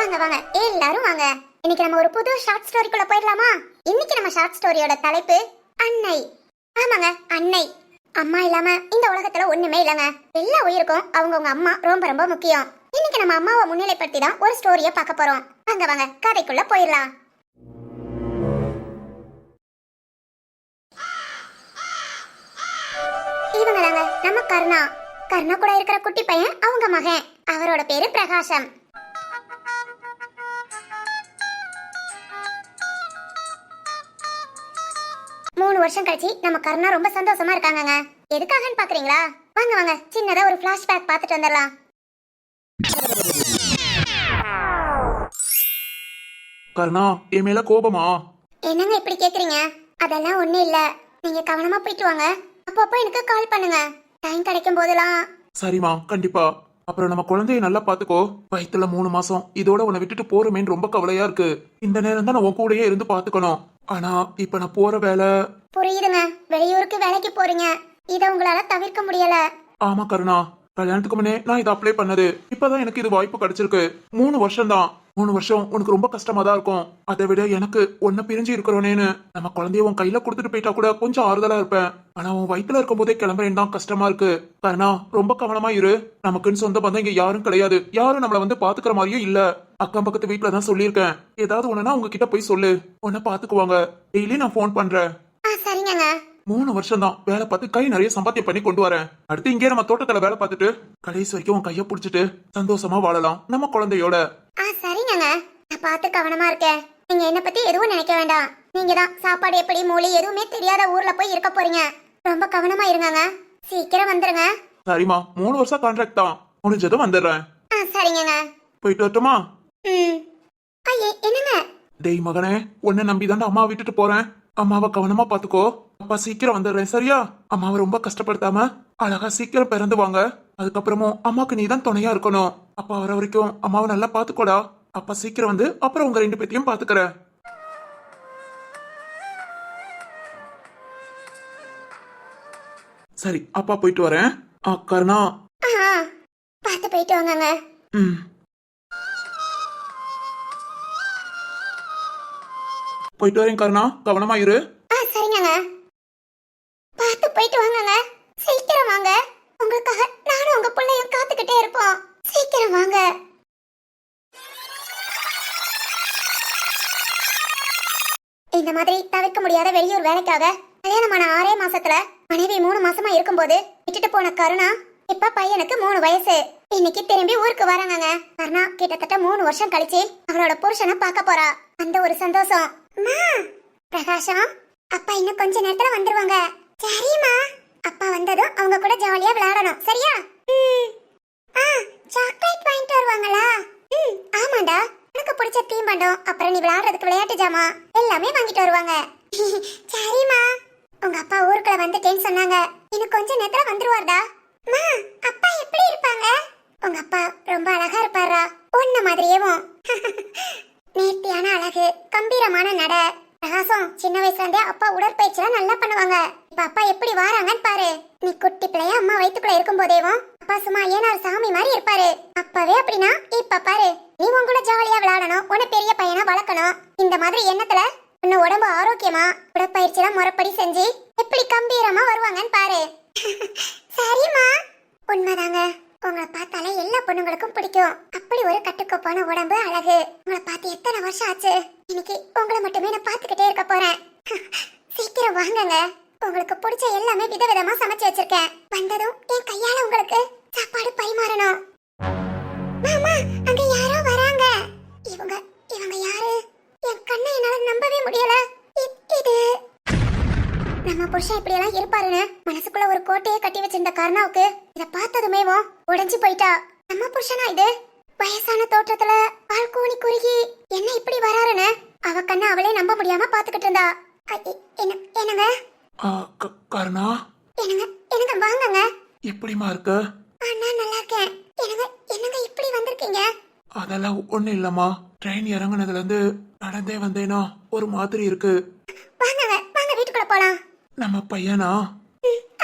வாங்க வாங்க. எல்லாரும் வாங்க. இன்னைக்கு நம்ம ஒரு புது ஷார்ட் ஸ்டோரிக்குள்ள போயிடலாமா? இன்னைக்கு நம்ம ஷார்ட் ஸ்டோரியோட தலைப்பு அன்னை. ஆமாங்க அன்னை. அம்மா இல்லாம இந்த உலகத்துல ஒண்ணுமே இல்லைங்க. எல்லா உயிருக்கும் அவங்கவுங்க அம்மா ரொம்ப ரொம்ப முக்கியம். இன்னைக்கு நம்ம அம்மாவை முன்னிலைப்படுத்தி தான் ஒரு ஸ்டோரியை பார்க்க போறோம். வாங்க வாங்க. கதைக்குள்ள போயிடலாம். இவங்க தாங்க நம்ம கருணா. கருணா கூட இருக்கிற குட்டி பையன் அவங்க மகன். அவரோட பேரு பிரகாசம். வருஷம் கழிச்சு நம்ம கருணா ரொம்ப சந்தோஷமா இருக்காங்கங்க. எதுக்காகன்னு பாக்குறீங்களா? வாங்க வாங்க. சின்னதா ஒரு பிளாஷ்பேக் பார்த்துட்டு வந்துடலாம். கருணா என் மேல கோபமா? என்னங்க இப்படி கேக்குறீங்க? அதெல்லாம் ஒண்ணும் இல்ல. நீங்க கவனமா போயிட்டு வாங்க. அப்பப்போ எனக்கு கால் பண்ணுங்க. டைம் கிடைக்கும் போதெல்லாம். சரிம்மா கண்டிப்பா. அப்புறம் நம்ம குழந்தைய நல்லா பாத்துக்கோ வயித்துல மூணு மாசம். இதோட உன்னை விட்டுட்டு போறமேன்னு ரொம்ப கவலையா இருக்கு. இந்த நேரம் தான் நான் உன் கூடயே இருந்து பாத்துக்கணும் ஆனா இப்ப நான் போற வேலை புரியுதுங்க. வெளியூருக்கு வேலைக்கு போறீங்க. இதை உங்களால தவிர்க்க முடியல. ஆமா கருணா. கல்யாணத்துக்கு முன்னே நான் இதை அப்ளை பண்ணது. இப்பதான் எனக்கு இது வாய்ப்பு கிடைச்சிருக்கு. மூணு வருஷம் தான் மூணு வருஷம் உனக்கு ரொம்ப கஷ்டமா தான் இருக்கும். அதை விட எனக்கு உன்னை பிரிஞ்சு இருக்கிறோனேன்னு நம்ம குழந்தைய உன் கையில கொடுத்துட்டு போயிட்டா கூட கொஞ்சம் ஆறுதலா இருப்பேன். ஆனா உன் வயிற்றுல இருக்கும் போதே கிளம்புறேன் தான் கஷ்டமா இருக்கு. கருணா ரொம்ப கவனமா இரு. நமக்குன்னு சொந்த பந்தம் இங்க யாரும் கிடையாது. யாரும் நம்மள வந்து பாத்துக்கிற மாதிரியும் இல்ல. அக்கம் பக்கத்து வீட்டுல தான் சொல்லியிருக்கேன். ஏதாவது ஒண்ணுனா உங்ககிட்ட போய் சொல்லு. உன்னை பாத்துக்குவாங்க. டெய்லி நான் ஃபோன் பண்றேன். சரிங்கங்க மூணு வருஷம் தான் வேலை பார்த்து கை நிறைய சம்பாத்தியம் பண்ணி கொண்டு வரேன். அடுத்து இங்கே நம்ம தோட்டத்துல வேலை பார்த்துட்டு கடைசி வரைக்கும் உன் கைய புடிச்சிட்டு சந்தோஷமா வாழலாம். நம்ம குழந்தையோட. ஆ சரிங்கங்க நான் பார்த்து கவனமா இருக்கேன். நீங்க என்ன பத்தி எதுவும் நினைக்க வேண்டாம். நீங்க தான் சாப்பாடு எப்படி மொழி எதுவுமே தெரியாத ஊர்ல போய் இருக்க போறீங்க. ரொம்ப கவனமா இருங்கங்க. சீக்கிரம் வந்துருங்க. சரிம்மா. மூணு வருஷம் கான்ட்ராக்ட் தான். முடிஞ்சதும் வந்துடுறேன். ஆ சரிங்கங்க போயிட்டு வரட்டுமா? ம். ஐயே என்னங்க? டேய் மகனே உன்னை நம்பி தாண்டா அம்மா விட்டுட்டு போறேன். அம்மாவை கவனமா பாத்துக்கோ. அப்பா சீக்கிரம் வந்துடுறேன் சரியா? அம்மாவை ரொம்ப கஷ்டப்படுத்தாம அழகா சீக்கிரம் பிறந்து வாங்க. அதுக்கப்புறமும் அம்மாக்கு நீ தான் துணையா இருக்கணும். அப்பா வர வரைக்கும் அம்மாவை நல்லா பாத்துக்கோடா. அப்பா சீக்கிரம் வந்து அப்புறம் உங்க ரெண்டு பேத்தையும் பாத்துக்கறேன். சரி அப்பா போயிட்டு வரேன். ஆ கருணா. பார்த்து போயிட்டு வாங்கங்க. ம். போயிட்டு வரேன் கருணா. கவனமா இரு. ஆ சரிங்கங்க பார்த்து போயிட்டு வாங்கங்க. சீக்கிரம் வாங்க. உங்களுக்காக நானும் உங்க பிள்ளையும் காத்துக்கிட்டே இருப்போம். சீக்கிரம் வாங்க. இந்த மாதிரி தவிர்க்க முடியாத வெளியூர் வேலைக்காக கல்யாணமான ஆறே மாசத்துல மனைவி மூணு மாசமா இருக்கும்போது விட்டுட்டு போன கருணா இப்ப பையனுக்கு மூணு வயசு. இன்னைக்கு திரும்பி ஊருக்கு வராங்க கருணா கிட்டத்தட்ட மூணு வருஷம் கழிச்சு அவளோட புருஷனை பார்க்க போறா. அந்த ஒரு சந்தோஷம். பிரகாஷம் அப்பா இன்னும் கொஞ்ச நேரத்துல வந்துருவாங்க. சரிம்மா. அப்பா வந்ததும் அவங்க கூட ஜாலியா விளையாடணும். சரியா? ஆ சாக்லேட் வாங்கிட்டு வருவாங்களா? ம் ஆமாண்டா. உனக்கு பிடிச்ச தீம்பண்டம் அப்புறம் நீ விளையாடுறதுக்கு விளையாட்டு ஜாமா எல்லாமே வாங்கிட்டு வருவாங்க. சரிம்மா. உங்க அப்பா ஊருக்குள்ள வந்துட்டேன்னு சொன்னாங்க. இன்னும் கொஞ்ச நேரத்துல வந்துருவார்டா. அம்மா அப்பா எப்படி இருப்பாங்க? உங்க அப்பா ரொம்ப அழகா இருப்பாரா? உன்ன மாதிரியேவும். நேர்த்தியான அழகு கம்பீரமான நட பிரகாசம் சின்ன வயசுல இருந்தே அப்பா உடற்பயிற்சிலாம் நல்லா பண்ணுவாங்க. இப்ப அப்பா எப்படி வாராங்கன்னு பாரு. நீ குட்டி பிள்ளைய அம்மா வயிற்றுக்குள்ள இருக்கும் போதேவும் அப்பா சும்மா ஏனார் சாமி மாதிரி இருப்பாரு. அப்பவே அப்படின்னா இப்ப பாரு. நீ உன் கூட ஜாலியா விளையாடணும் உன்னை பெரிய பையனா வளர்க்கணும். இந்த மாதிரி எண்ணத்துல உன்னை உடம்பு ஆரோக்கியமா உடற்பயிற்சிலாம் முறைப்படி செஞ்சு எப்படி கம்பீரமா வருவாங்கன்னு பாரு. சரிம்மா. உண்மைதாங்க. உங்களை பார்த்தாலே எல்லா பொண்ணுங்களுக்கும் பிடிக்கும். அப்படி ஒரு கட்டுக்கோப்பான உடம்பு அழகு. உங்களை பார்த்து எத்தனை வருஷம் ஆச்சு? இன்னைக்கு உங்களை மட்டுமே நான் பார்த்துக்கிட்டே இருக்க போறேன். சீக்கிரம் வாங்கங்க. உங்களுக்கு பிடிச்ச எல்லாமே விதவிதமா சமைச்சு வச்சிருக்கேன். வந்ததும் என் கையால உங்களுக்கு சாப்பாடு பரிமாறணும். மாமா அங்க யாரோ வராங்க. இவங்க இவங்க யாரு? என் கண்ணை என்னால நம்பவே முடியல. இது நம்ம புருஷன் இப்படி எல்லாம் இருப்பாருன்னு மனசுக்குள்ள ஒரு கோட்டையை கட்டி வச்சிருந்த கருணாவுக்கு இத பார்த்ததுமேவும் உடைஞ்சு போயிட்டா. நம்ம புருஷனா இது? வயசான தோற்றத்துல ஆள் கூனி குறுகி என்ன இப்படி வராருன்னு அவ கண்ணை அவளே நம்ப முடியாம பாத்துக்கிட்டு இருந்தா. என்னங்க? கருணா? என்னங்க என்னங்க வாங்கங்க. எப்படிமா இருக்க? நான் நல்லா இருக்கேன். என்னங்க என்னங்க இப்படி வந்திருக்கீங்க? அதெல்லாம் ஒண்ணும் இல்லம்மா. ட்ரெயின் இறங்குனதுல இருந்து நடந்தே வந்தேனா ஒரு மாதிரி இருக்கு. வாங்கங்க வாங்க வீட்டுக்குள்ள போலாம். நம்ம பையனா?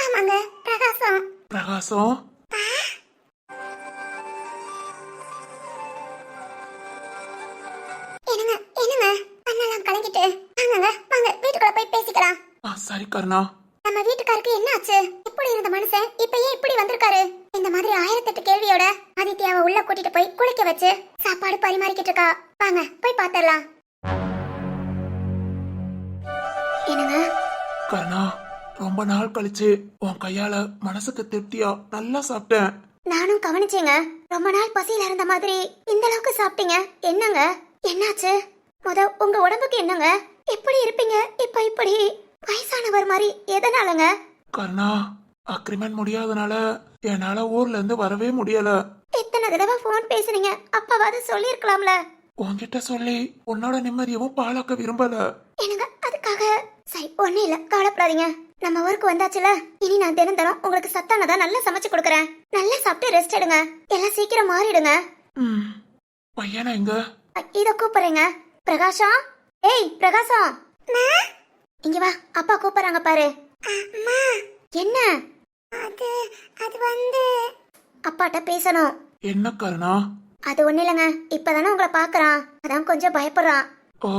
ஆமாங்க பிரகாசம். பிரகாசம்? என்னங்க என்னங்க? அண்ணெல்லாம் கலங்கிட்டு. வாங்கங்க வாங்க வீட்டுக்குள்ள போய் பேசிக்கலாம். ஆ நம்ம வீட்டுக்காருக்கு என்ன இப்படி இருந்த மனுஷன்? இப்ப ஏன் இப்படி வந்திருக்காரு? இந்த மாதிரி ஆயிரத்தெட்டு கேள்வியோட ஆதித்யாவை உள்ள கூட்டிட்டு போய் குளிக்க வச்சு சாப்பாடு பரிமாறிக்கிட்டு இருக்கா. வாங்க போய் பாத்திரலாம். என்னங்க? கருணா ரொம்ப நாள் கழிச்சு உன் கையால மனசுக்கு திருப்தியா நல்லா சாப்பிட்டேன். நானும் கவனிச்சேங்க. ரொம்ப நாள் பசியில இருந்த மாதிரி இந்த அளவுக்கு சாப்பிட்டீங்க. என்னங்க? என்னாச்சு? முத உங்க உடம்புக்கு என்னங்க? எப்படி இருப்பீங்க? இப்ப இப்படி வயசானவர் மாதிரி எதனாலங்க? கருணா அக்ரிமெண்ட் முடியாதனால என்னால ஊர்ல இருந்து வரவே முடியல. எத்தனை தடவை ஃபோன் பேசுனீங்க? அப்பாவாவது சொல்லியிருக்கலாம்ல. உன்கிட்ட சொல்லி உன்னோட நிம்மதியவும் பாழாக்க விரும்பல. என்னங்க அதுக்காக? சரி ஒண்ணு இல்ல கவலைப்படாதீங்க. நம்ம ஊருக்கு வந்தாச்சுல இனி நான் தினம் தினம் உங்களுக்கு சத்தானதா நல்லா சமைச்சு கொடுக்குறேன். நல்லா சாப்பிட்டு ரெஸ்ட் எடுங்க. எல்லாம் சீக்கிரம் மாறிடுங்க. ம் பையனா எங்க இத கூப்பிடுறேங்க. பிரகாஷம் ஏய் பிரகாசம் இங்க வா அப்பா கூப்பிடுறாங்க பாரு. என்ன? அது அது வந்து அப்பாட்ட பேசணும். என்ன கருணா? அது ஒண்ணு இல்லைங்க இப்பதானே உங்களை பாக்குறான் அதான் கொஞ்சம் பயப்படுறான். ஓ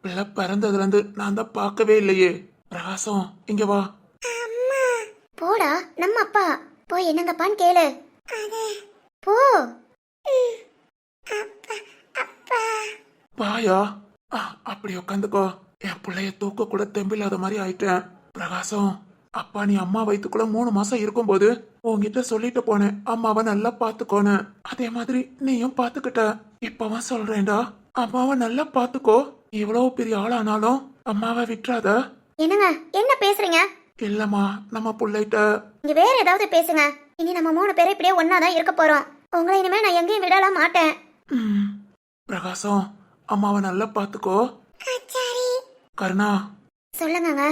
பிள்ளை பிறந்ததுல இருந்து நான் தான் பார்க்கவே இல்லையே. பிரகாசம் இங்க வா. போடா நம்ம அப்பா. போய் என்னங்கப்பான்னு கேளு. போ. ஆ, அப்படி உட்காந்துக்கோ என் பிள்ளைய தூக்க கூட தெம்பில்லாத மாதிரி ஆயிட்டேன். பிரகாசம் அப்பா நீ அம்மா வயித்துக்குள்ள மூணு மாசம் இருக்கும்போது உன்கிட்ட சொல்லிட்டு போனேன். அம்மாவை நல்லா பாத்துக்கோன்னு அதே மாதிரி நீயும் பாத்துக்கிட்ட இப்பவும் சொல்றேன்டா. அம்மாவை நல்லா பாத்துக்கோ இவ்வளவு பெரிய ஆளானாலும் அம்மாவை விட்டுறாத. என்னங்க என்ன பேசுறீங்க? இல்லம்மா நம்ம புள்ளைகிட்ட. இங்க வேற ஏதாவது பேசுங்க. இனி நம்ம மூணு பேரும் இப்படியே ஒன்னாதான் இருக்க போறோம். உங்களை இனிமே நான் எங்கேயும் விடல மாட்டேன். பிரகாசம் அம்மாவை நல்லா பாத்துக்கோ. கருணா. சொல்லுங்கங்க.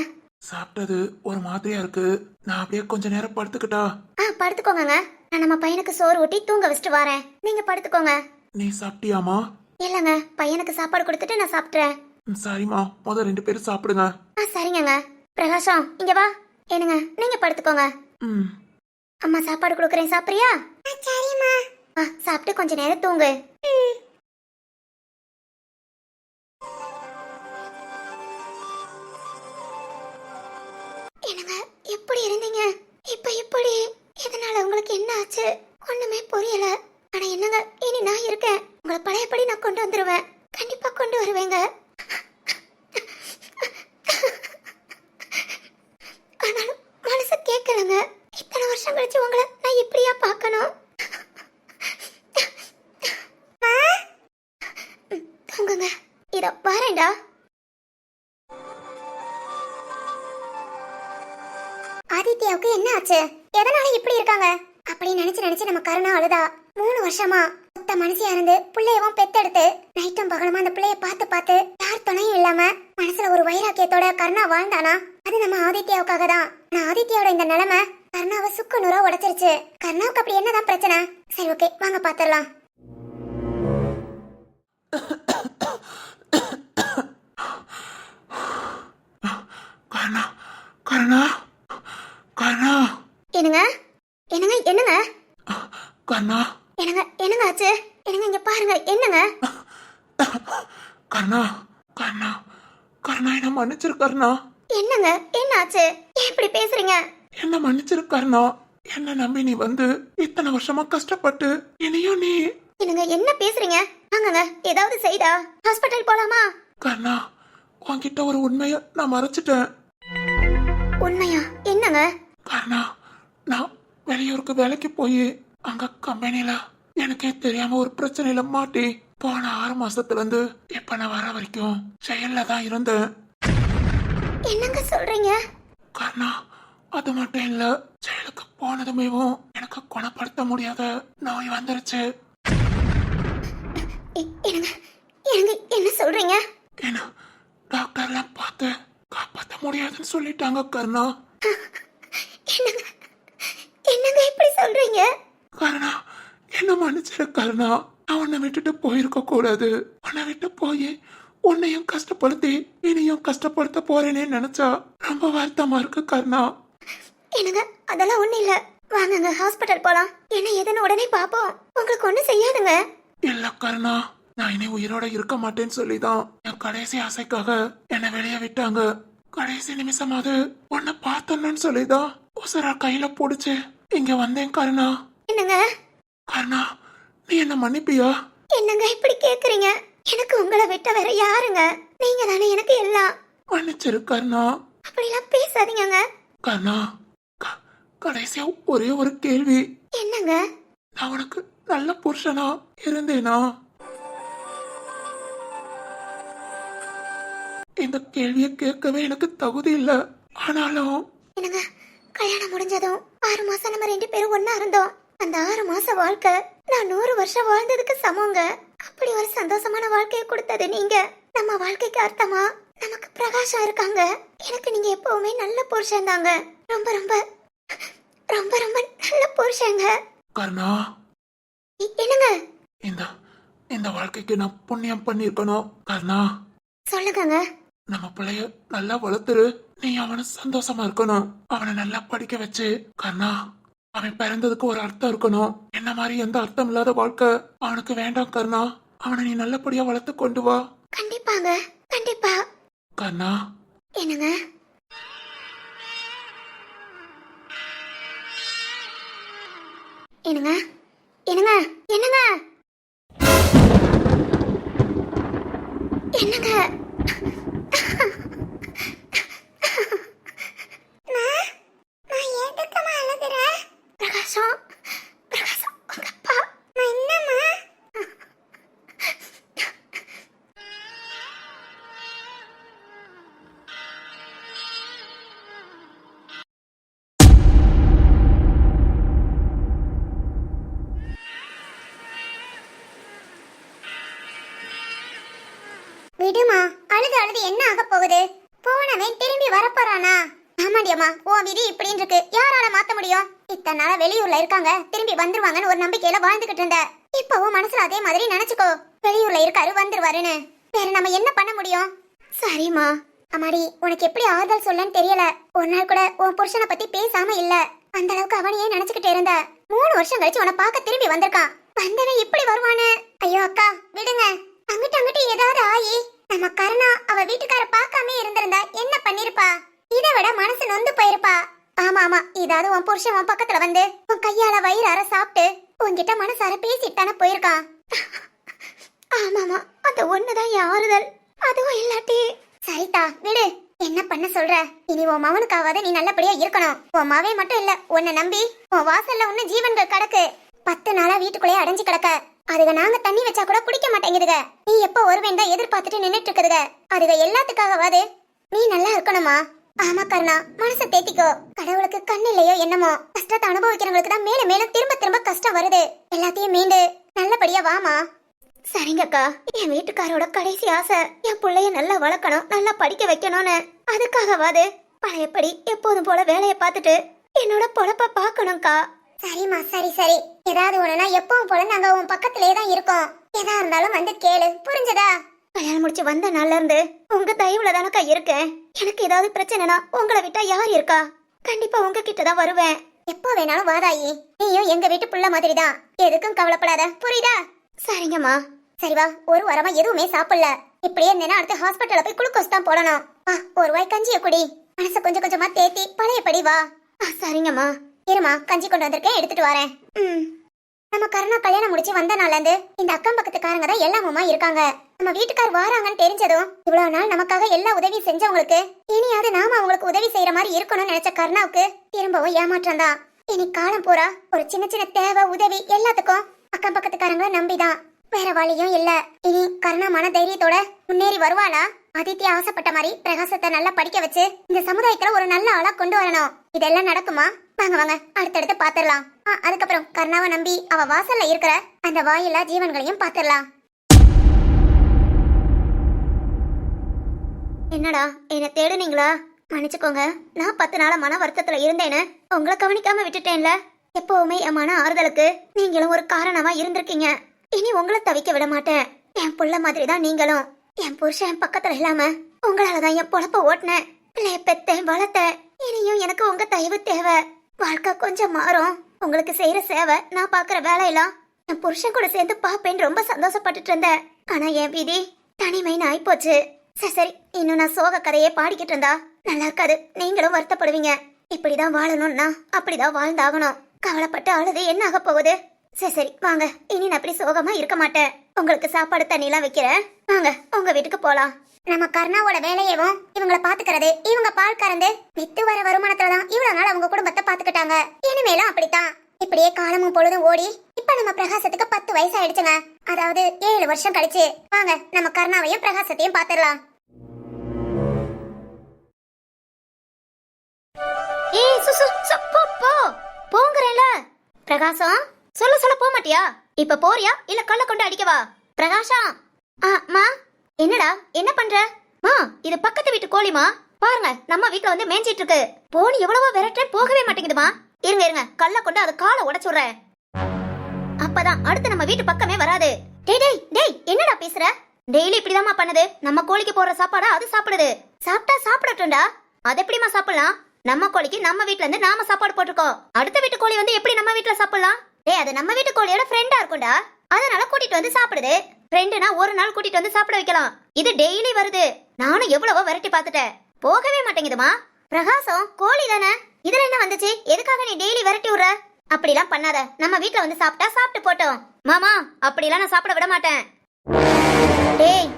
சாப்பிட்டது ஒரு மாதிரியா இருக்கு. நான் அப்படியே கொஞ்ச நேரம் படுத்துக்கிட்டா? ஆ படுத்துக்கோங்கங்க. நான் நம்ம பையனுக்கு சோறு ஊட்டி தூங்க வச்சுட்டு வரேன். நீங்க படுத்துக்கோங்க. நீ சாப்பிட்டியாமா இல்லங்க பையனுக்கு சாப்பாடு கொடுத்துட்டு நான் சாப்பிட்றேன் ம், சரிம்மா. முத ரெண்டு பேரும் சாப்பிடுங்க. ஆ சரிங்கங்க. பிரகாஷம் இங்க வா. என்னங்க நீங்க படுத்துக்கோங்க. ம். அம்மா சாப்பாடு கொடுக்குறேன் சாப்பிடுறியா? சரிம்மா. ஆ சாப்பிட்டு கொஞ்ச நேரம் தூங்கு. என்ன ஆச்சு எதனால இப்படி இருக்காங்க? அப்படி நினைச்சு நினைச்சு நம்ம கருணா அழுதா. மூணு வருஷமா மொத்த மனசியா இருந்து பிள்ளையவும் பெத்தெடுத்து நைட்டும் பகலுமா அந்த பிள்ளைய பார்த்து பார்த்து யார் துணையும் இல்லாம மனசுல ஒரு வைராக்கியத்தோட கருணா வாழ்ந்தானா? அது நம்ம ஆதித்யாவுக்காக தான். ஆனா ஆதித்யாவோட இந்த நிலைமை கருணாவை சுக்கு நூறா உடைச்சிருச்சு. கருணாவுக்கு அப்படி என்னதான் பிரச்சனை? சரி ஓகே வாங்க பாத்துடலாம். கருணா கருணா என்னங்க என்னங்க என்னங்க கருணா என்னங்க என்னங்க ஆச்சு? என்னங்க இங்க பாருங்க என்னங்க? கருணா கருணா கருணா என்ன மன்னிச்சிரு கருணா என்னங்க என்ன ஆச்சு ஏன் இப்படி பேசுறீங்க? என்ன மன்னிச்சிரு கருணா என்ன நம்பி நீ வந்து இத்தனை வருஷமா கஷ்டப்பட்டு இனியும் நீ என்னங்க என்ன பேசுறீங்க? வாங்கங்க ஏதாவது செய்தா ஹாஸ்பிட்டல் போலாமா? கருணா உன்கிட்ட ஒரு உண்மைய நான் மறைச்சிட்டேன். உண்மையா? என்னங்க? கருணா நான் வெளியூருக்கு வேலைக்கு போய் அங்க கம்பெனில எனக்கே தெரியாம ஒரு பிரச்சனையில மாட்டி போன ஆறு மாசத்துல இருந்து இப்ப நான் வர வரைக்கும் செயல்ல தான் இருந்தேன். என்னங்க சொல்றீங்க? கர்ணா அது மட்டும் இல்ல செயலுக்கு போனதுமேவும் எனக்கு குணப்படுத்த முடியாத நோய் வந்துருச்சு. என்ன சொல்றீங்க? என்ன டாக்டர்லாம் பார்த்து காப்பாத்த முடியாதுன்னு சொல்லிட்டாங்க கர்ணா என்னங்க என்னங்க இப்படி சொல்றீங்க கருணா என்ன மன்னிச்சிரு கருணா உன்னை விட்டுட்டு போயிருக்க கூடாது. உன்னை விட்டு போய் உன்னையும் கஷ்டப்படுத்தி இனியும் கஷ்டப்படுத்த போறேனே நினைச்சா ரொம்ப வருத்தமா இருக்கு கருணா. என்னங்க அதெல்லாம் ஒண்ணு இல்ல. வாங்கங்க ஹாஸ்பிட்டல் போலாம். என்ன ஏதுன்னு உடனே பாப்போம் உங்களுக்கு ஒண்ணும் செய்யாதுங்க. இல்ல கருணா நான் இனி உயிரோட இருக்க மாட்டேன்னு சொல்லிதான் என் கடைசி ஆசைக்காக என்னை வெளியே விட்டாங்க. கடைசி நிமிஷமாவது உன்னை பார்த்தணும்னு சொல்லிதான் உசரா கையில புடிச்சு இங்க வந்தேன் கருணா. என்னங்க? கருணா நீ என்ன மன்னிப்பியா? என்னங்க இப்படி கேக்குறீங்க? எனக்கு உங்களை விட்ட வேற யாருங்க? நீங்க தானே எனக்கு எல்லாம். மன்னிச்சிரு கருணா அப்படிலாம் பேசாதீங்கங்க. கருணா க- கடைசியா ஒரே ஒரு கேள்வி. என்னங்க? நான் உனக்கு நல்ல புருஷனா இருந்தேனா? இந்த கேள்வியை கேட்கவே எனக்கு தகுதி இல்ல. ஆனாலும் என்னங்க? கல்யாணம் முடிஞ்சதும் ஆறு மாசம் நம்ம ரெண்டு பேரும் ஒண்ணா இருந்தோம். அந்த ஆறு மாச வாழ்க்கை நான் நூறு வருஷம் வாழ்ந்ததுக்கு சமங்க. அப்படி ஒரு சந்தோஷமான வாழ்க்கையை கொடுத்தது நீங்க. நம்ம வாழ்க்கைக்கு அர்த்தமா? நமக்கு பிரகாஷம் இருக்காங்க. எனக்கு நீங்க எப்பவுமே நல்ல புருஷன் தாங்க. ரொம்ப ரொம்ப ரொம்ப ரொம்ப நல்ல புருஷங்க. கருணா. என்னங்க? இந்த இந்த வாழ்க்கைக்கு நான் புண்ணியம் பண்ணிருக்கணும் கருணா. சொல்லுங்கங்க. நம்ம பிள்ளைய நல்லா வளர்த்துரு. நீ அவனை சந்தோஷமா இருக்கணும். அவனை நல்லா படிக்க வச்சு கண்ணா அவன் பிறந்ததுக்கு ஒரு அர்த்தம் இருக்கணும். என்ன மாதிரி எந்த அர்த்தம் இல்லாத வாழ்க்கை? அவனுக்கு வேண்டாம் கருணா. அவனை நீ நல்லபடியா வளர்த்து கொண்டு வா. கண்டிப்பாங்க கண்டிப்பா. கண்ணா என்னங்க? என்னங்க? என்னங்க? என்னங்க? என்னங்க? போகுது? போனவன் திரும்பி வரப்போறானா? ஆமாண்டியம்மா உன் விதி இப்படின்னு இருக்கு. யாரால மாத்த முடியும்? இத்தனை நாளா வெளியூர்ல இருக்காங்க. திரும்பி வந்துருவாங்கன்னு ஒரு நம்பிக்கையில வாழ்ந்துகிட்டு இருந்த. இப்பவும் மனசுல அதே மாதிரி நினைச்சுக்கோ. வெளியூர்ல இருக்காரு வந்துருவாருன்னு. வேற நம்ம என்ன பண்ண முடியும்? சரிம்மா. அம்மாடி உனக்கு எப்படி ஆறுதல் சொல்லன்னு தெரியல. ஒரு நாள் கூட உன் புருஷனை பத்தி பேசாம இல்ல. அந்த அளவுக்கு அவனையே நினைச்சுக்கிட்டு இருந்த? மூணு வருஷம் கழிச்சு உன்னை பார்க்க திரும்பி வந்திருக்கான். வந்தவன் இப்படி வருவானு? ஐயோ அக்கா விடுங்க. அங்கிட்டு அங்கிட்டு ஏதாவது ஆயி நம்ம கருணா அவ வீட்டுக்கார பார்க்காம இருந்திருந்தா என்ன பண்ணிருப்பா? இதை விட மனசு நொந்து போயிருப்பா. ஆமா ஆமா. ஏதாவது உன் புருஷன் உன் பக்கத்துல வந்து உன் கையால வயிறார சாப்பிட்டு உன்கிட்ட மனசார பேசிட்டு தானே போயிருக்கான். ஆமாமா அந்த ஒண்ணுதான் என் ஆறுதல். அதுவும் இல்லாட்டி. சரிதா விடு. என்ன பண்ண சொல்ற? இனி உன் மவனுக்காவது நீ நல்லபடியா இருக்கணும். உன் மாவே மட்டும் இல்ல உன்னை நம்பி உன் வாசல்ல உன்ன ஜீவன்கள் கிடக்கு. பத்து நாளா வீட்டுக்குள்ளேயே அடைஞ்சு கிடக்க. அதுக நாங்க தண்ணி வச்சா கூட குடிக்க மாட்டேங்குதுக. நீ எப்ப வருவேன் தான் எதிர்பார்த்துட்டு நின்னுட்டு இருக்குதுக அதுக எல்லாத்துக்காகவாது நீ நல்லா இருக்கணுமா? ஆமா கருணா மனசை தேத்திக்கோ. கடவுளுக்கு கண் இல்லையோ என்னமோ. கஷ்டத்தை அனுபவிக்கிறவங்களுக்கு தான் மேலும் மேலும் திரும்ப திரும்ப கஷ்டம் வருது. எல்லாத்தையும் மீண்டு நல்லபடியா வாமா. சரிங்கக்கா என் வீட்டுக்காரோட கடைசி ஆசை என் பிள்ளைய நல்லா வளர்க்கணும் நல்லா படிக்க வைக்கணும்னு. அதுக்காகவாது பழையபடி எப்போதும் போல வேலையை பார்த்துட்டு என்னோட பொழப்ப பார்க்கணும்க்கா. சரிம்மா சரி சரி. ஏதாவது ஒண்ணுனா எப்பவும் போல நாங்க உன் பக்கத்திலே தான் இருக்கோம். எதா இருந்தாலும் வந்து கேளு. புரிஞ்சதா? கல்யாணம் முடிச்சு வந்த நாள்ல இருந்து உங்க தயவுல தானக்கா இருக்கேன். எனக்கு ஏதாவது பிரச்சனைனா உங்களை விட்டா யார் இருக்கா? கண்டிப்பா உங்ககிட்ட தான் வருவேன். எப்போ வேணாலும் வாதாயி நீயும் எங்க வீட்டு புள்ள மாதிரி தான் எதுக்கும் கவலைப்படாத. புரியுதா? சரிங்கம்மா. சரி வா. ஒரு வாரமா எதுவுமே சாப்பிடல. இப்படியே இருந்தேன்னா அடுத்து ஹாஸ்பிட்டல போய் குளுக்கோஸ் தான் போடணும். ஒரு வாய் கஞ்சிய குடி. மனச கொஞ்சம் கொஞ்சமா தேத்தி பழையபடி வா. ஆ, சரிங்கம்மா. இருமா கஞ்சி கொண்டு வந்திருக்கேன் எடுத்துட்டு வரேன். ம். நம்ம கருணா கல்யாணம் முடிச்சு வந்த நாள்ல இருந்து இந்த அக்கம் பக்கத்துக்காரங்க தான் எல்லாமுமா இருக்காங்க. நம்ம வீட்டுக்கார் வாராங்கன்னு தெரிஞ்சதும் இவ்வளவு நாள் நமக்காக எல்லா உதவியும் செஞ்சவங்களுக்கு இனியாவது நாம அவங்களுக்கு உதவி செய்யற மாதிரி இருக்கணும்னு நினைச்ச கருணாவுக்கு திரும்பவும் ஏமாற்றம் தான். இனி காலம் பூரா ஒரு சின்ன சின்ன தேவை உதவி எல்லாத்துக்கும் அக்கம் பக்கத்துக்காரங்கள நம்பிதான். வேற வழியும் இல்ல. இனி கருணா மன தைரியத்தோட முன்னேறி வருவாளா? ஆதித்யா ஆசைப்பட்ட மாதிரி பிரகாசத்தை நல்லா படிக்க வச்சு இந்த சமுதாயத்துல ஒரு நல்ல ஆளா கொண்டு வரணும். இதெல்லாம் நடக்குமா? வாங்க வாங்க. அடுத்தடுத்து பாத்துரலாம். ஆ, அதுக்கப்புறம் கர்ணாவை நம்பி அவ வாசல்ல இருக்கிற அந்த வாயில்லா ஜீவன்களையும் பாத்துரலாம். என்னடா என்ன தேடுனீங்களா? மன்னிச்சுக்கோங்க. நான் பத்து நாளா மன வருத்தத்துல இருந்தேன்னு உங்களை கவனிக்காம விட்டுட்டேன்ல. எப்பவுமே என் மன ஆறுதலுக்கு நீங்களும் ஒரு காரணமா இருந்திருக்கீங்க. இனி உங்களை தவிக்க விட மாட்டேன். என் புள்ள மாதிரி தான் நீங்களும். என் புருஷன் என் பக்கத்துல இல்லாம உங்களால தான் என் பொழப்ப ஓட்டினேன். பிள்ளைய பெத்தேன் வளர்த்தேன். இனியும் எனக்கு உங்க தயவு தேவை. வாழ்க்கை கொஞ்சம் மாறும். உங்களுக்கு செய்யற சேவை நான் பாக்குற வேலையெல்லாம் என் புருஷன் கூட சேர்ந்து பாப்பேன்னு ரொம்ப சந்தோஷப்பட்டுட்டு இருந்தேன். ஆனா என் விதி தனிமைன்னு ஆயிப்போச்சு. சரி சரி இன்னும் நான் சோக கதையே பாடிக்கிட்டு இருந்தா நல்லா இருக்காது. நீங்களும் வருத்தப்படுவீங்க. இப்படிதான் வாழணும்னா அப்படிதான் வாழ்ந்தாகணும். கவலைப்பட்டு அழுது என்ன ஆக போகுது? சரி சரி வாங்க. இனி நான் அப்படி சோகமா இருக்க மாட்டேன். உங்களுக்கு சாப்பாடு தண்ணி எல்லாம் வைக்கிறேன். வாங்க உங்க வீட்டுக்கு போலாம். நம்ம கர்ணாவோட வேலையவும் இவங்கள பாத்துக்கிறது இவங்க பால் கறந்து வித்து வர வருமானத்துல தான் இவ்வளவு நாள் அவங்க குடும்பத்தை பாத்துக்கிட்டாங்க இனிமேலும் அப்படித்தான். இப்படியே காலமும் பொழுதும் ஓடி இப்ப நம்ம பிரகாசத்துக்கு பத்து வயசு ஆயிடுச்சுங்க அதாவது ஏழு வருஷம் கழிச்சு. வாங்க நம்ம கர்ணாவையும் பிரகாசத்தையும் பாத்துடலாம் ஏய் சுசு சு, போ போ. போங்கறேல பிரகாசம் சொல்ல சொல்ல போக மாட்டியா இப்ப போறியா? இல்ல கல்ல கொண்டு அடிக்கவா? பிரகாஷா. ஆ என்னடா? என்ன பண்ற? மா இது பக்கத்து வீட்டு கோழிமா பாருங்க நம்ம வீட்ல வந்து மேய்ஞ்சிட்டு இருக்கு போன் எவ்வளவோ விரட்டுறேன் போகவே மாட்டேங்குதுமா இருங்க இருங்க கல்ல கொண்டு அது காலை உடைச்சுடுறேன். அப்பதான் அடுத்து நம்ம வீட்டு பக்கமே வராது. டேய் டேய் டேய் என்னடா பேசுற? டெய்லி இப்படிதாம்மா பண்ணுது. நம்ம கோழிக்கு போடுற சாப்பாடா அது சாப்பிடுது. சாப்பிட்டா சாப்பிடட்டும்டா. அது எப்படிமா சாப்பிடலாம்? நம்ம கோழிக்கு நம்ம வீட்ல இருந்து நாம சாப்பாடு போட்டிருக்கோம். அடுத்த வீட்டு கோழி வந்து எப்படி நம்ம வீட்ல சாப்பிடலாம்? டேய் அது நம்ம வீட்டு கோழியோட ஃப்ரெண்டா இருக்கும்டா. அதனால கூட்டிட்டு வந்து சாப்பிடுது. ஃப்ரெண்டுனா ஒரு நாள் கூட்டிட்டு வந்து சாப்பிட வைக்கலாம். இது டெய்லி வருது. நானும் எவ்வளவோ விரட்டி பார்த்துட்டேன். போகவே மாட்டேங்குதுமா? பிரகாசம் கோழி தானே? இதுல என்ன வந்துச்சு? எதுக்காக நீ டெய்லி விரட்டி விடுற? அப்படிலாம் பண்ணாத. நம்ம வீட்ல வந்து சாப்பிட்டா சாப்பிட்டு போட்டோம். மாமா அப்படிலாம் நான் சாப்பிட விட மாட்டேன். டேய்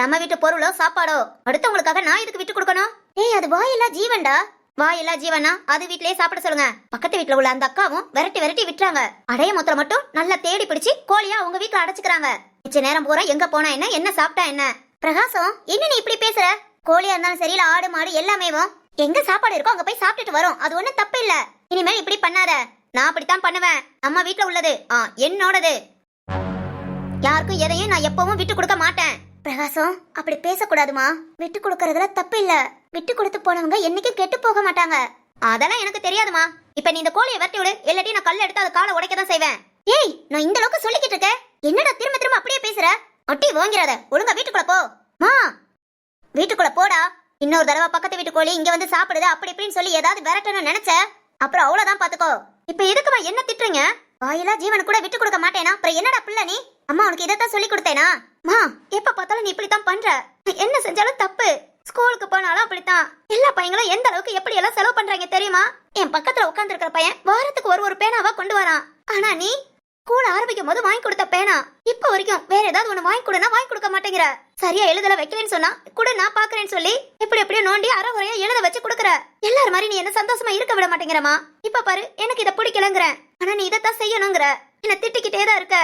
நம்ம வீட்டு பொருளோ சாப்பாடோ அடுத்தவங்களுக்காக நான் இதுக்கு விட்டு கொடுக்கணும்? ஏய் அது வாயில்லா ஜீவன்டா. வாயில்லா ஜீவனா அது வீட்லயே சாப்பிட சொல்லுங்க. பக்கத்து வீட்ல உள்ள அந்த அக்காவும் விரட்டி விரட்டி விட்டுறாங்க. அடைய மொத்தம் மட்டும் நல்லா தேடி பிடிச்சு கோழியா உங்க வீட்ல அடைச்சுக்கிறாங்க. மிச்ச நேரம் பூரா எங்க போனா என்ன என்ன சாப்பிட்டா என்ன? பிரகாசம் என்ன நீ இப்படி பேசுற? கோழியா இருந்தாலும் சரி இல்ல ஆடு மாடு எல்லாமேவும் எங்க சாப்பாடு இருக்கோ அங்க போய் சாப்பிட்டுட்டு வரும். அது ஒண்ணும் தப்பு இல்ல. இனிமேல் இப்படி பண்ணாத. நான் அப்படித்தான் பண்ணுவேன். நம்ம வீட்ல உள்ளது. ஆ என்னோடது. யாருக்கும் எதையும் நான் எப்பவும் விட்டு கொடுக்க மாட்டேன். பிரகாசம் அப்படி பேசக்கூடாதுமா. விட்டு கொடுக்கறதுல தப்பு இல்ல விட்டு கொடுத்து போனவங்க என்னைக்கும் கெட்டு போக மாட்டாங்க. அதெல்லாம் எனக்கு தெரியாதுமா. இப்ப நீ இந்த கோழியை வெட்டி விடு. இல்லாட்டி நான் கல்ல எடுத்து அது காலை உடைக்க தான் செய்வேன். ஏய் நான் இந்த அளவுக்கு சொல்லிக்கிட்டு இருக்கேன் என்னடா திரும்ப திரும்ப அப்படியே பேசுற? ஒட்டி வாங்கிறாத ஒழுங்கா வீட்டுக்குள்ள போ. மா. வீட்டுக்குள்ள போடா. இன்னொரு தடவை பக்கத்து வீட்டு கோழி இங்க வந்து சாப்பிடுது அப்படி இப்படின்னு சொல்லி ஏதாவது விரட்டணும்னு நினைச்ச? அப்புறம் அவ்வளவுதான் பாத்துக்கோ. இப்ப எதுக்குமா என்ன திட்டுறீங்க? வாயிலா ஜீவனுக்கு கூட விட்டு கொடுக்க மாட்டேனா? அப்புறம் என்னடா பிள்ளை நீ? அம்மா உனக்கு இதைத்தான் சொல்லி கொடுத்தேனா? மா எப்ப பார்த்தாலும் நீ இப்படித்தான் பண்ற. என்ன செஞ்சாலும் தப்பு. ஸ்கூலுக்கு போனாலும் அப்படித்தான். எல்லா பையங்களும் எந்த அளவுக்கு எப்படி எல்லாம் செலவு பண்றாங்க தெரியுமா? என் பக்கத்துல உட்கார்ந்து இருக்கிற பையன் வாரத்துக்கு ஒரு ஒரு பேனாவா கொண்டு வரான். ஆனா நீ ஸ்கூல் ஆரம்பிக்கும் போது வாங்கி கொடுத்த பேனா. இப்ப வரைக்கும் வேற ஏதாவது ஒண்ணு வாங்கி கொடுனா வாங்கி கொடுக்க மாட்டேங்கிற. சரியா எழுதல வைக்கலன்னு சொன்னா கூட நான் பாக்குறேன்னு சொல்லி இப்படி எப்படியோ நோண்டி அரை குறையா எழுத வச்சு கொடுக்குற. எல்லாரும் மாதிரி நீ என்ன சந்தோஷமா இருக்க விட மாட்டேங்கிறமா இப்ப பாரு எனக்கு இதை பிடிக்கலங்கிற ஆனா நீ இதைத்தான் செய்யணுங்கிற. என்ன திட்டிக்கிட்டே தான் இருக்க.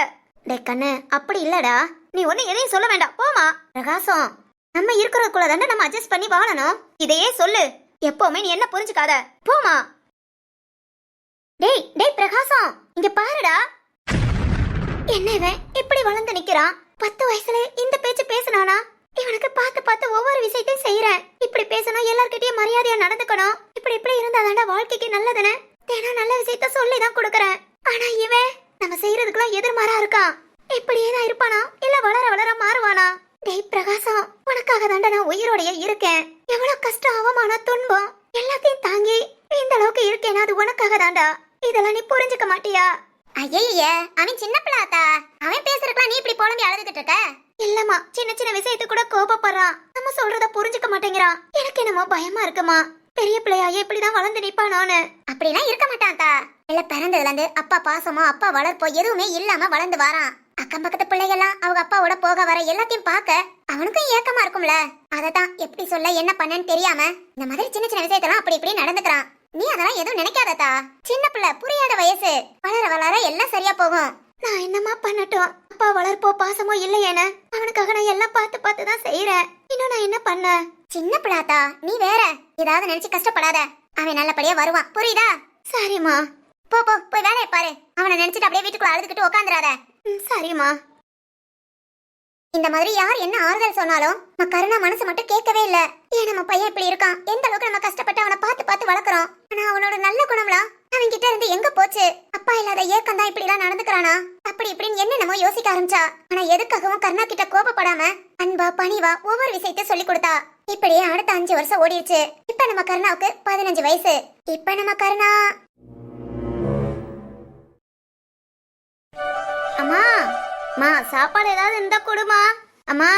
டே கண்ணு அப்படி இல்லடா. நீ ஒண்ணு எதையும் சொல்ல வேண்டாம். போமா பிரகாசம் நம்ம இருக்கிறதுக்குள்ள தானே நம்ம அட்ஜஸ்ட் பண்ணி வாழணும். இதையே சொல்லு. எப்பவுமே நீ என்ன புரிஞ்சுக்காத. போமா டேய் டேய் பிரகாசம் இங்க பாருடா. என்ன இவன்? இப்படி வளர்ந்து நிக்கிறான். பத்து வயசுல இந்த பேச்சு பேசினானா? இவனுக்கு பார்த்து பார்த்து ஒவ்வொரு விஷயத்தையும் செய்யறேன். இப்படி பேசணும் எல்லார்கிட்டயும் மரியாதையா நடந்துக்கணும். இப்படி இப்படி இருந்தாதாண்டா வாழ்க்கைக்கு நல்லதுன்னு. தினம் நல்ல விஷயத்த சொல்லி தான் கொடுக்கறேன். ஆனா இவன் நம்ம செய்யறதுக்குலாம் எதிர்மாறா இருக்கான் இப்படியே தான் இருப்பானா? இல்ல வளர வளர மாறுவானா? டேய் பிரகாசம் உனக்காக தாண்டா நான் உயிரோடயே இருக்கேன். எவ்வளவு கஷ்டம் அவமானம் துன்பம் எல்லாத்தையும் தாங்கி இந்த அளவுக்கு இருக்கேன்? அது உனக்காக தாண்டா இதெல்லாம் நீ புரிஞ்சுக்க மாட்டியா? ஐயய்ய அவன் சின்ன பிள்ளாத்தா அவன் பேசுறதுக்குலாம் நீ இப்படி புலம்பி அழுதுகிட்டு இருக்க? இல்லம்மா சின்ன சின்ன விஷயத்துக்கு கூட கோபப்படுறான். நம்ம சொல்றத புரிஞ்சுக்க மாட்டேங்கிறான் எனக்கு என்னமோ பயமா இருக்குமா? பெரிய பிள்ளையாயே இப்படிதான் வளர்ந்து நிப்பானோன்னு அப்படிலாம் இருக்க மாட்டான்தா இல்ல பிறந்ததுலேருந்து அப்பா பாசமோ அப்பா வளர்ப்போ எதுவுமே இல்லாம வளர்ந்து வாரான். அக்கம் பக்கத்து பிள்ளைகள்லாம் அவங்க அப்பாவோட போக வர எல்லாத்தையும் பார்க்க அவனுக்கும் ஏக்கமா இருக்கும்ல. அததான் எப்படி சொல்ல என்ன பண்ணன்னு தெரியாம இந்த மாதிரி சின்ன சின்ன விஷயத்தெல்லாம் அப்படி இப்படி நடந்துக்கிறான். நீ அதெல்லாம் எதுவும் நினைக்காததா? சின்ன பிள்ளை புரியாத வயசு. வளர வளர எல்லாம் சரியா போகும். நான் என்னமா பண்ணட்டும்? அப்பா வளர்ப்போ பாசமோ இல்லையேன்னு அவனுக்காக நான் எல்லாம் பார்த்து பார்த்து தான் செய்யறேன் இன்னும் நான் என்ன பண்ண? சின்ன பிள்ளாத்தா நீ வேற. ஏதாவது நினைச்சு கஷ்டப்படாத. அவன் நல்லபடியா வருவான். புரியுதா? சரிம்மா. போ போ போய் வேலையை பாரு. அவனை நினைச்சிட்டு அப்படியே வீட்டுக்குள்ள அழுதுகிட்டு உட்காந்துடாத சரிம்மா இந்த மாதிரி யார் என்ன ஆறுதல் சொன்னாலும் நம்ம கருணா மனசு மட்டும் கேட்கவே இல்ல. ஏன் நம்ம பையன் இப்படி இருக்கான்? எந்த அளவுக்கு நம்ம கஷ்டப்பட்டு அவனை பார்த்து பார்த்து வளர்க்குறோம்? ஆனா அவனோட நல்ல குணம்லாம் அவன் கிட்ட இருந்து எங்க போச்சு? அப்பா இல்லாத ஏக்கம் தான் இப்படி எல்லாம் நடந்துக்கிறானா? அப்படி இப்படின்னு என்னென்னமோ யோசிக்க ஆரம்பிச்சா. ஆனா எதுக்காகவும் கருணா கிட்ட கோபப்படாம அன்பா பணிவா ஒவ்வொரு விஷயத்தையும் சொல்லி கொடுத்தா. இப்படியே அடுத்த அஞ்சு வருஷம் ஓடிடுச்சு. இப்ப நம்ம கருணாவுக்கு பதினஞ்சு வயசு. இப்ப நம்ம கருணா அம்மா மா சாப்பாடு ஏதாவது இருந்தா கொடுமா. அம்மா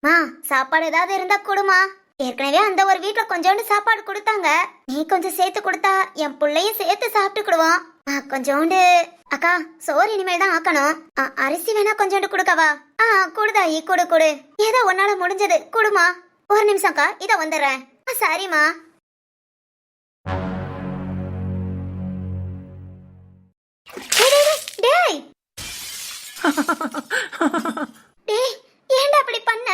மா சாப்பாடு ஏதாவது இருந்தா கொடுமா. ஏற்கனவே அந்த ஒரு வீட்டுல கொஞ்சோண்டு சாப்பாடு கொடுத்தாங்க. நீ கொஞ்சம் சேர்த்து கொடுத்தா என் பிள்ளையும் சேர்த்து சாப்பிட்டுக்கிடுவான். ஆ, கொஞ்சோண்டு. அக்கா சோறு இனிமேல் தான் ஆக்கணும். ஆ, அரிசி வேணா கொஞ்சோண்டு கொடுக்கவா? ஆ கொடுதாயி கொடு கொடு. ஏதோ உன்னால முடிஞ்சது கொடுமா. ஒரு நிமிஷம்க்கா இதை வந்துடுறேன். ஆ, சரிம்மா. டேய் ஏன்டா அப்படி பண்ண?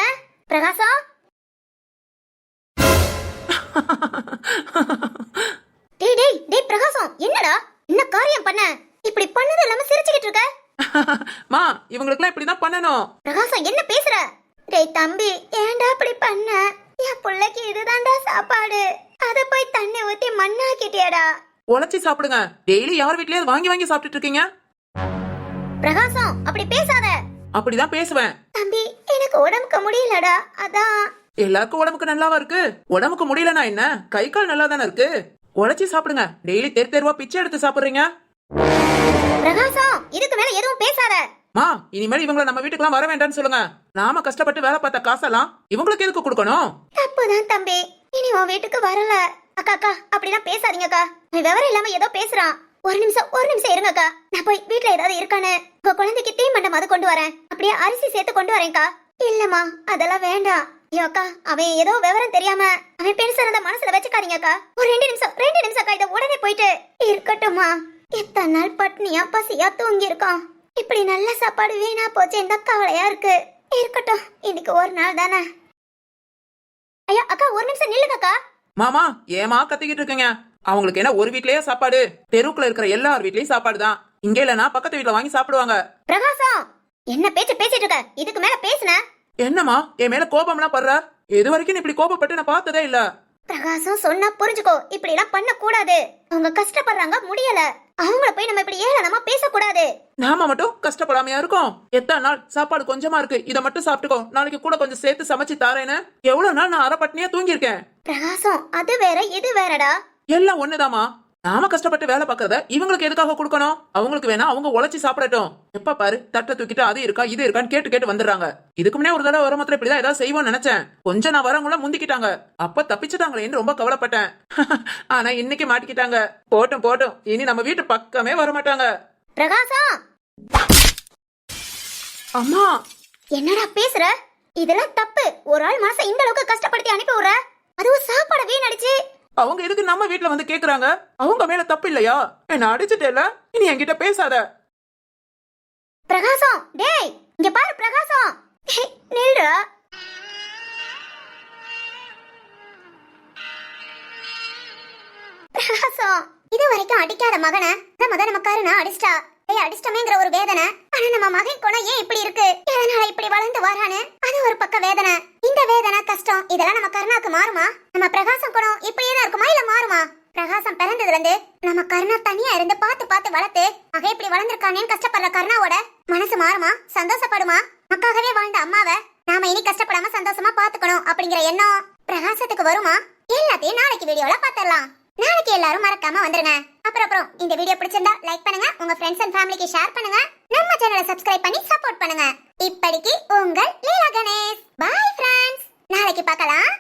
பிரகாசம் டேய் டேய் டேய் பிரகாசம் என்னடா? என்ன காரியம் பண்ண? இப்படி பண்ணது இல்லாம சிரிச்சுக்கிட்டு இருக்க? மா இவங்களுக்குலாம் இப்படிதான் பண்ணணும். பிரகாசம் என்ன பேசுற? டேய் தம்பி ஏன்டா அப்படி பண்ண? என் புள்ளைக்கு இதுதான்டா சாப்பாடு. அத போய் தண்ணி ஊத்தி மண்ணாக்கிட்டியாடா. உழைச்சி சாப்பிடுங்க. டெய்லி யார் வீட்லயாவது வாங்கி வாங்கி சாப்பிட்டுட்டு இருக்கீங்க? பிரகாசம் அப்படி பேசாத. அப்படிதான் பேசுவேன். தம்பி எனக்கு உடம்புக்கு முடியலடா அதான். எல்லாருக்கும் உடம்புக்கு நல்லாவா இருக்கு? உடம்புக்கு முடியலனா என்ன? கை கால் நல்லா தானே இருக்கு? உழைச்சி சாப்பிடுங்க. டெய்லி தெரு தெருவா பிச்சை எடுத்து சாப்பிடுறீங்க? பிரகாசம் இதுக்கு மேல எதுவும் பேசாத. மா இனிமேல் இவங்கள நம்ம வீட்டுக்குலாம் வர வேண்டாம்னு சொல்லுங்க. நாம கஷ்டப்பட்டு வேலை பார்த்த காசெல்லாம் இவங்களுக்கு எதுக்கு கொடுக்கணும்? தப்புதான் தம்பி. இனி உன் வீட்டுக்கு வரல. அக்கா அக்கா அப்படிலாம் பேசாதீங்கக்கா. விவரம் இல்லாம ஏதோ பேசுறான். ஒரு நிமிஷம் ஒரு நிமிஷம் இருங்கக்கா நான் போய் வீட்ல ஏதாவது இருக்கானு. உங்க குழந்தைக்கு தீமண்டம் அது கொண்டு வரேன். அப்படியே அரிசி சேர்த்து கொண்டு வரேன்க்கா இல்லம்மா அதெல்லாம் வேண்டாம். ஐயோ அக்கா அவன் ஏதோ விவரம் தெரியாம அவன் பெருசானத மனசுல வச்சுக்காதீங்கக்கா ஒரு ரெண்டு நிமிஷம் ரெண்டு நிமிஷம் அக்கா இதை உடனே போயிட்டு. இருக்கட்டும்மா. எத்தனை நாள் பட்னியா பசியா தூங்கி இருக்கான் இப்படி நல்ல சாப்பாடு வீணா போச்சு இந்த கவலையா இருக்கு. இருக்கட்டும் இன்னைக்கு ஒரு நாள் தானே. ஐயா அக்கா ஒரு நிமிஷம் நில்லுங்கக்கா மாமா ஏமா கத்திக்கிட்டு இருக்கீங்க? அவங்களுக்கு என்ன ஒரு வீட்லயே சாப்பாடு? தெருவுக்குள்ள இருக்கிற எல்லார் வீட்லயும் சாப்பாடு தான் இங்க இல்லனா பக்கத்து வீட்ல வாங்கி சாப்பிடுவாங்க. பிரகாசம் என்ன பேச்சு பேசிட்டு இருக்க? இதுக்கு மேல பேசுன. என்னம்மா என் மேல கோபம்லாம் படுற? இது வரைக்கும் நீ இப்படி கோபப்பட்டு நான் பார்த்ததே இல்ல. பிரகாசம் சொன்னா புரிஞ்சுக்கோ இப்படி எல்லாம் பண்ண கூடாது அவங்க கஷ்டப்படுறாங்க முடியல. அவங்கள போய் நம்ம இப்படி ஏளனமா பேசக்கூடாது. நாம மட்டும் கஷ்டப்படாமையா இருக்கோம். எத்தனை நாள் சாப்பாடு கொஞ்சமா இருக்கு இத மட்டும் சாப்பிட்டுக்கோ. நாளைக்கு கூட கொஞ்சம் சேர்த்து சமைச்சு தாரேன்னு. எவ்வளவு நாள் நான் அரை பட்னியா தூங்கி இருக்கேன் பிரகாசம் அது வேற இது வேறடா. எல்லாம் ஒண்ணுதாம்மா. நாம கஷ்டப்பட்டு வேலை பார்க்கறத இவங்களுக்கு எதுக்காக கொடுக்கணும்? அவங்களுக்கு வேணா அவங்க உழைச்சி சாப்பிடட்டும். எப்ப பாரு தட்டை தூக்கிட்டு அது இருக்கா இது இருக்கான்னு கேட்டு கேட்டு வந்துடுறாங்க. இதுக்கு முன்னே ஒரு தடவை வர மாத்திரம் இப்படிதான் ஏதாவது செய்வோம்னு நினைச்சேன். கொஞ்சம் நான் வரவங்கள முந்திக்கிட்டாங்க. அப்ப தப்பிச்சுட்டாங்களேன்னு ரொம்ப கவலைப்பட்டேன். ஆனா இன்னைக்கு மாட்டிக்கிட்டாங்க. போட்டும் போட்டும். இனி நம்ம வீட்டு பக்கமே வர மாட்டாங்க பிரகாசம் அம்மா! என்னடா பேசுற? இதெல்லாம் தப்பு. ஒரு ஆள் மனசை இந்த அளவுக்கு கஷ்டப்படுத்தி அனுப்பி விடுற? அதுவும் சாப்பாட வீணடிச்சு. அவங்க எதுக்கு நம்ம வீட்டுல வந்து கேக்குறாங்க? அவங்க மேல தப்பு இல்லையா? என்ன அடிச்சுட்டேல இனி என்கிட்ட பேசாத. பிரகாசம் டேய் இங்க பாரு பிரகாசம். டேய், பிரகாசம் இது வரைக்கும் அடிக்காத மகனை நம்ம தான் நம்ம கருணா அடிச்சிட்டா. அடிச்சிட்டமேங்கிற ஒரு வேதனை. ஆனா நம்ம மகன் குணம் ஏன் இப்படி இருக்கு? எதனால இப்படி வளர்ந்து வரானு அது ஒரு பக்க வேதனை. இந்த வேதனை கஷ்டம் இதெல்லாம் நம்ம கருணாக்கு மாறுமா? நம்ம பிரகாசம் குணம் இப்படியே தான் இருக்குமா இல்ல மாறுமா? பிரகாசம் பிறந்ததுல இருந்து நம்ம கருணா தனியா இருந்து பார்த்து பார்த்து வளர்த்து மகன் இப்படி வளர்ந்துருக்கானேன்னு கஷ்டப்படுற கருணாவோட மனசு மாறுமா? சந்தோஷப்படுமா? மக்காகவே வாழ்ந்த அம்மாவை நாம இனி கஷ்டப்படாம சந்தோஷமா பாத்துக்கணும் அப்படிங்கிற எண்ணம் பிரகாசத்துக்கு வருமா? எல்லாத்தையும் நாளைக்கு வீடியோல பாத்திரலாம் நாளைக்கு எல்லாரும் மறக்காம வந்துருங்க. அப்புறம் அப்புறம். இந்த வீடியோ பிடிச்சிருந்தா லைக் பண்ணுங்க. உங்க ஃப்ரெண்ட்ஸ் அண்ட் ஃபேமிலிக்கு ஷேர் பண்ணுங்க. நம்ம சேனலை சப்ஸ்கிரைப் பண்ணி சப்போர்ட் பண்ணுங்க. இப்படிக்கு உங்கள் லீலா கணேஷ். பாய் ஃப்ரெண்ட்ஸ் நாளைக்கு பார்க்கலாம்.